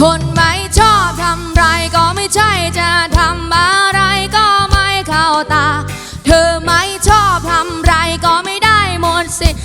คนไม่ชอบทำไรก็ไม่ใช่จะทำอะไรก็ไม่เข้าตา เธอไม่ชอบทำไรก็ไม่ได้หมดสิทธิ์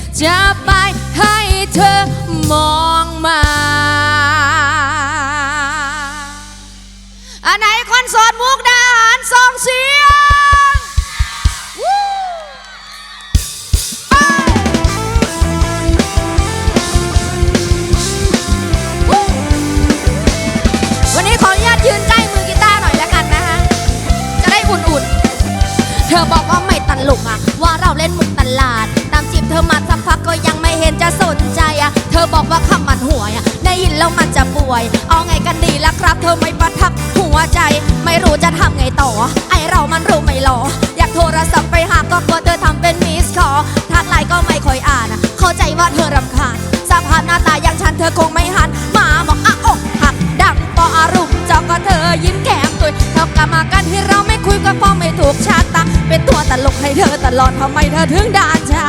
หวย ได้ยินแล้วมันจะป่วย เอาไงกันดีล่ะครับ เธอไม่ประทับหัวใจ ไม่รู้จะทำไงต่อ ไอเรามันรู้ไม่หรอ อยากโทรศัพท์ไปหาก็กลัวเธอทำเป็นมิสคอทักไลน์ก็ไม่ค่อยอ่าน เข้าใจว่าเธอรำคาญสภาพหน้าตาอย่างฉันเธอคงไม่หันมาบอกอะอกหักดังปออารมณ์เจ้าก็เธอยิ้มแก้มตุยเท่ากับมากันที่เราไม่คุยก็เพราะไม่ถูกชะตาเป็นตัวตลกให้เธอตลอดทำไมเธอถึงด่าชา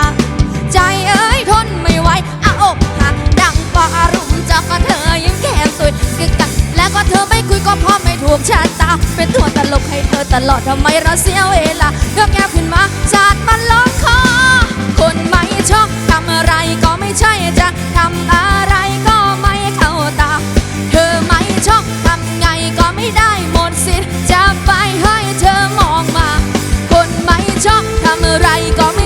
ใจเอ้ยทนไม่ไหวอะอก กดังปอารมณ์จาก็เธอยิ้มแก้มตุยกึกกักแล้วก็เธอไม่คุยก็เพราะไม่ถูกชะตา เป็นตัวตลกให้เธอตลอดทำไมเราเสียเวลาเลือแก้วขึ้นมาสาดมันลงคอคนไม่ชอบทำอะไรก็ไม่ใช่จะทำอะไรก็ไม่เข้าตา เธอไม่ชอบทำไงก็ไม่ได้หมดสิทธิ์จะไปให้เธอมองมา คนไม่ชอบทำอะไรก็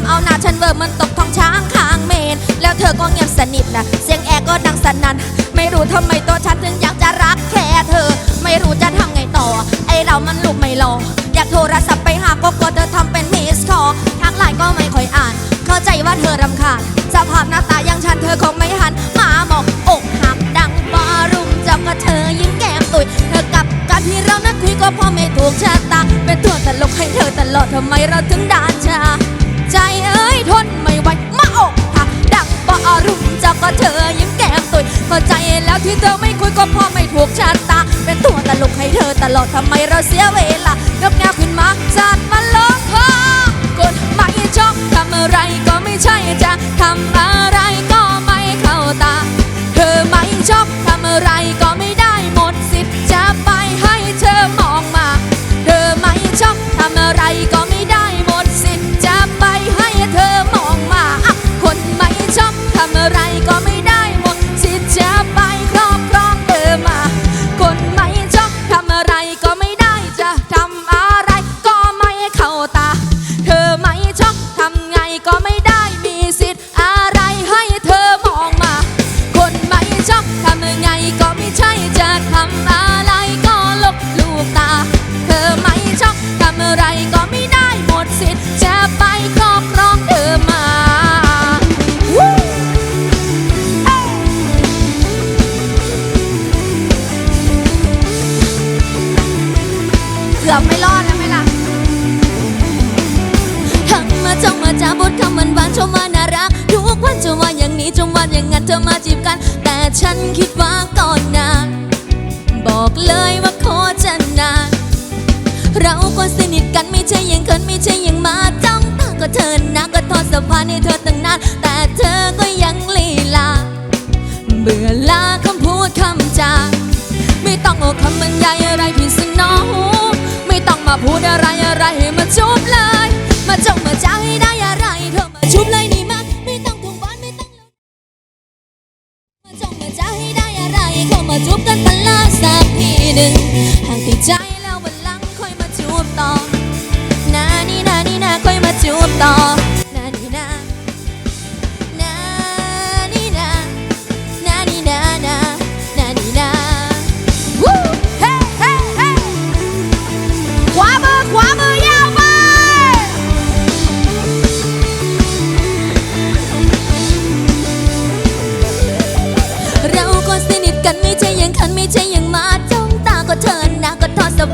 ำเอาหน้าฉันเวอร์มันตกท้องช้างข้างเมน แล้วเธอก็เงียบสนิทนะเสียงแอร์ก็ดังสนั่นไม่รู้ทำไมตัวฉันถึงอยากจะรักแค่เธอ ไม่รู้จะทำไงต่อ ไอเรามันลูกไม่รออยากโทรศัพท์ไปหาก็กลัวเธอทำเป็นมิสคอทักไลน์ก็ไม่ค่อยอ่าน เข้าใจว่าเธอรำคาญสภาพหน้าตาอย่างฉันเธอคงไม่หันมาบอกอกหักดังบารุมจับกับเธอยิ้มแก้มตุยเธอกับการที่เรานัดคุยก็พราะไม่ถูกชะตาเป็นตัวตลกให้เธอตลอดทำไมเราถึงด่าชา ใจเอ้ยทนไม่ไหวมาอกหักดังบารุมจับกับเธอยิ้มแก้มตุยเข้าใจแล้วที่เธอไม่คุยก็เพราะไม่ถูกชะตา เป็นตัวตลกให้เธอตลอดทำไมเราเสียเวลายกแนวขึ้นมาสาดมันลงคอกดไม่ชอบทำอะไรก็ไม่ใช่จะทำอะไรก็ไม่เข้าตา เธอไม่ชอบทำอะไรก็ เกือบไม่รอดแล้วไหมล่ะทั้งมาจ้องมาจ้าบทคำมันหวานๆชมว่าน่ารัก ทุกวันจะว่าอย่างนี้จงวันอย่างนั้นเธอมาจีบกัน แต่ฉันคิดว่าก่อนนานบอกเลยว่าโคตรจะนานเราก็สนิทกันไม่ใช่อยังเคินไม่ใช่อยังมาจ้องตาก็เธอนะก็ทอดสะพานให้เธอตั้งนาน แต่เธอก็ยังลีลา เบื่อลาคำพูดคำจาไม่ต้องเอาคำบรรยายอะไรพิสนอหูไมาพูดอะไรอะไรให้มาจบเลย มาจงมาจ้าให้ได้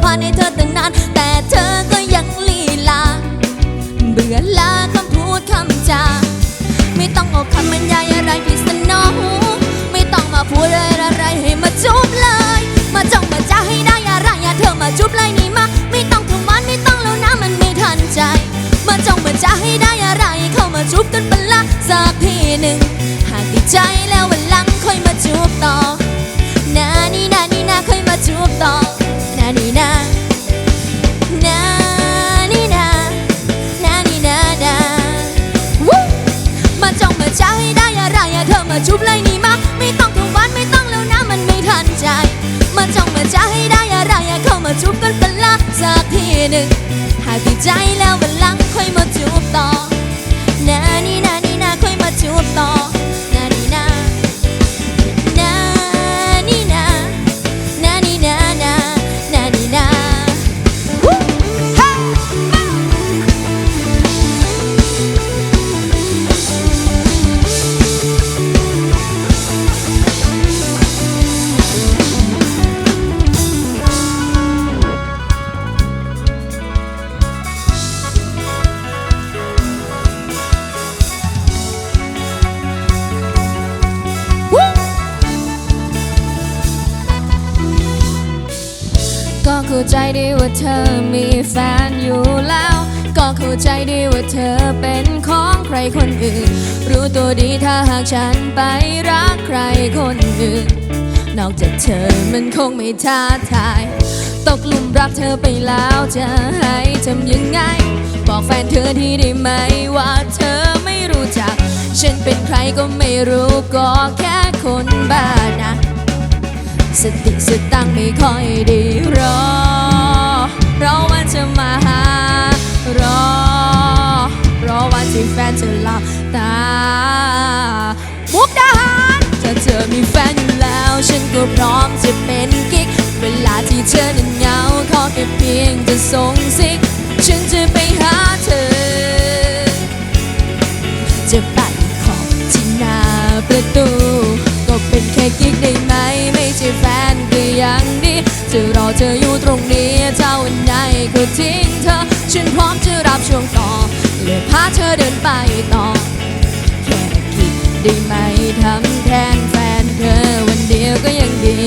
ผ่านให้เธอตั้งนาน แต่เธอก็ยังลีลา เบื่อลาคำพูดคำจา ไม่ต้องออกคำบรรยายอะไรพิสนอหูไม่ต้องมาพูดอะไรอะไรให้มาจุบเลย มาจ้องมาจ้าให้ได้อะไรอย่าเธอมาจุบเลยนี่มา ไม่ต้องคำหวานไม่ต้องแล้วนะมันไม่ทันใจ มาจ้องมาจ้าให้ได้อะไรเข้ามาจุบกันเป็นละสักทีหนึ่งหากติดใจแล้ว กทีห ใจดีว่าเธอมีแฟนอยู่แล้ว ก็เข้าใจดีว่าเธอเป็นของใครคนอื่น รู้ตัวดีถ้าหากฉันไปรักใครคนอื่น นอกจากเธอมันคงไม่ท้าทาย ตกหลุมรักเธอไปแล้วจะให้ทำยังไง บอกแฟนเธอทีได้ไหมว่าเธอไม่รู้จัก ฉันเป็นใครก็ไม่รู้ก็แค่คนบ้านะ สติสตังไม่ค่อยดีรอ รอวันจะมาหารอ รอวันที่แฟนจะหลับตามุกดาหารถ้าเธอมีแฟนอยู่แล้ว ฉันก็พร้อมจะเป็นกิ๊ก เวลาที่เธอนั้นเหงาขอแค่เพียงจะส่งสิกฉันจะไปหาเธอ จะไปขอที่หน้าประตู ก็เป็นแค่กิ๊กได้ไหม วันไหนก็ทิ้งเธอ ฉันพร้อมจะรับช่วงต่อเลยพาเธอเดินไปต่อ แค่คิดได้ไหมทำแทนแฟนเธอวันเดียวก็ยังดี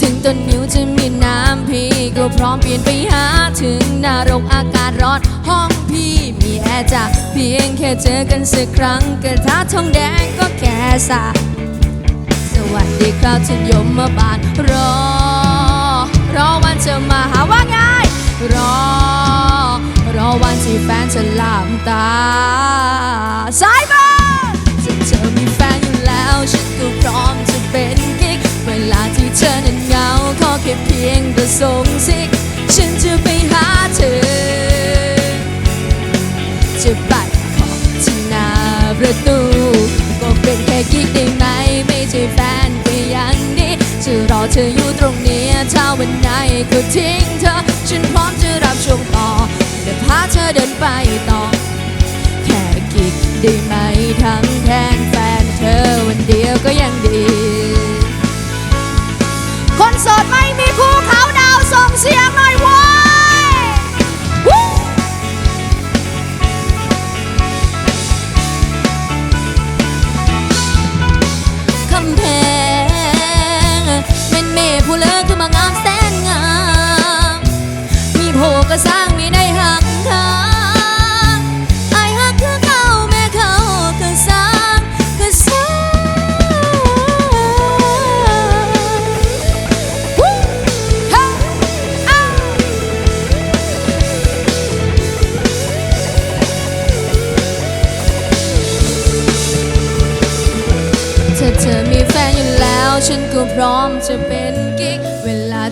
ถึงต้นนิ้วจะมีน้ำพี่ก็พร้อมเปลี่ยนไปหาถึงนรกอากาศร้อนห้องพี่มีแอร์จ้ะเพียงแค่เจอกันสักครั้งกระทะทองแดงก็แค่สาสวัสดีครับฉันยมมาบานรอ รอวันจะมาหาว่าไงรอ รอวันที่แฟนจะหลับตาสายมถ้าเธอมีแฟนอยู่แล้ว ฉันก็พร้อมจะเป็นกิ๊ก เวลาที่เธอนั้นเหงา ขอแค่เพียงแต่ส่งสิก ฉันจะไปหาเธอ วันไหนก็ทิ้งเธอ ฉันพร้อมจะรับช่วงต่อและพาเธอเดินไปต่อ แค่กิกได้ไหมทำแทนแฟน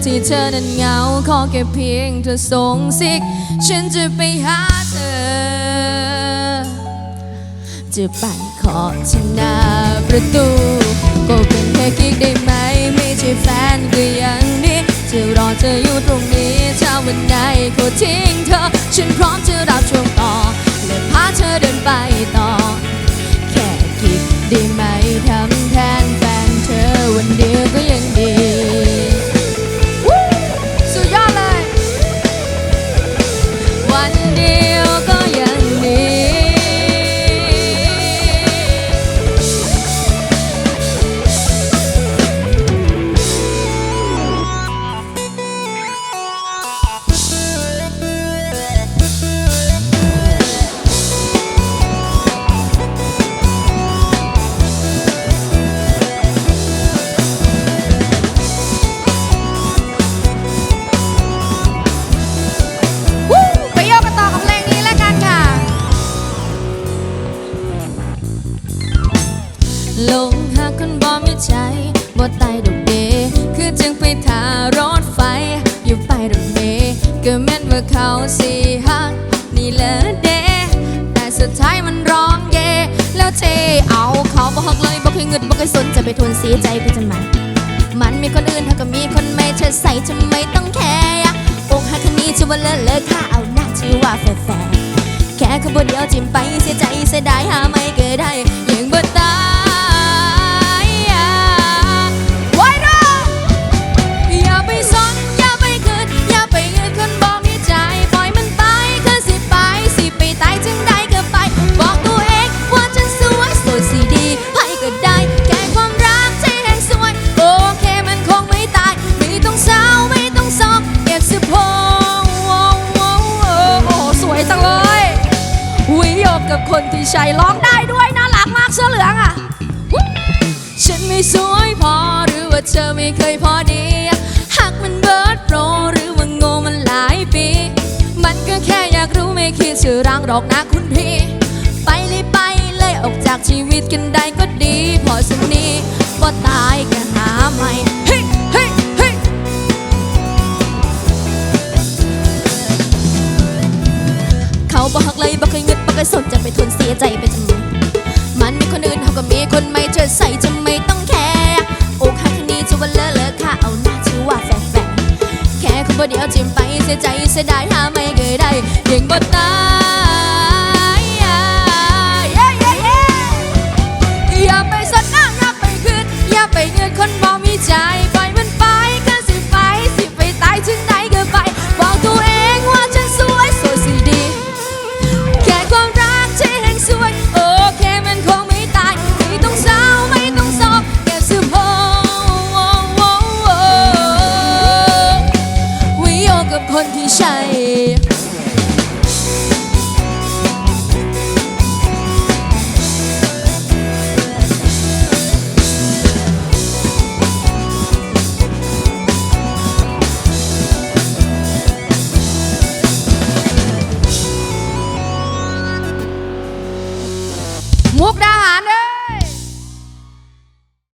ที่เธอนั้นเหงา ขอแค่เพียงเธอส่งสิก ฉันจะไปหาเธอ จะไปขอที่หน้าประตู ก็เป็นแค่กิ๊กได้ไหม ไม่ใช่แฟนก็ยังดีจะรอเธออยู่ตรงนี้ถ้าวันไหนก็ทิ้งเธอ ฉันพร้อมจะรับช่วงต่อ และพาเธอเดินไปต่อ คือจึงไปทารถไฟ อยู่ไปรถเมย์ก็แม่นว่าเขาสิฮักนี่แหละเดแต่สุดท้ายมันร้องเย แล้วเทเอาเขาบ่ฮักเลยบ่เคยเงินบ่เคยสนจะไปทนเสียใจไปทำไมมันมีคนอื่นเท่ากับมีคนไม่เธอใส่ทำไมต้องแคร์อกหักครั้งนี้ชื่อว่าเลิศเลิศค่าเอาหน้าชื่อว่าแฟร์แฟแค่คำพูดเดียวจิ้มไปเสียใจเสียดายหาไม่เกิดได้ กับคนที่ใช่ร้องได้ด้วยน่ารักมากเสื้อเหลืองอะ ฉันไม่สวยพอหรือว่าเธอไม่เคยพอดีหากมันเบิร์ดโปรหรือว่าโง่มันหลายปี มันก็แค่อยากรู้ไม่คิดชื่อรังหรอกนะคุณพี่ ไปเลยไปเลยออกจากชีวิตกันได้ก็ดี พอสักนี้พอตายก็หา สียใจเสียดายหาไม่เคยได้ยังบทตา คนที่ใช่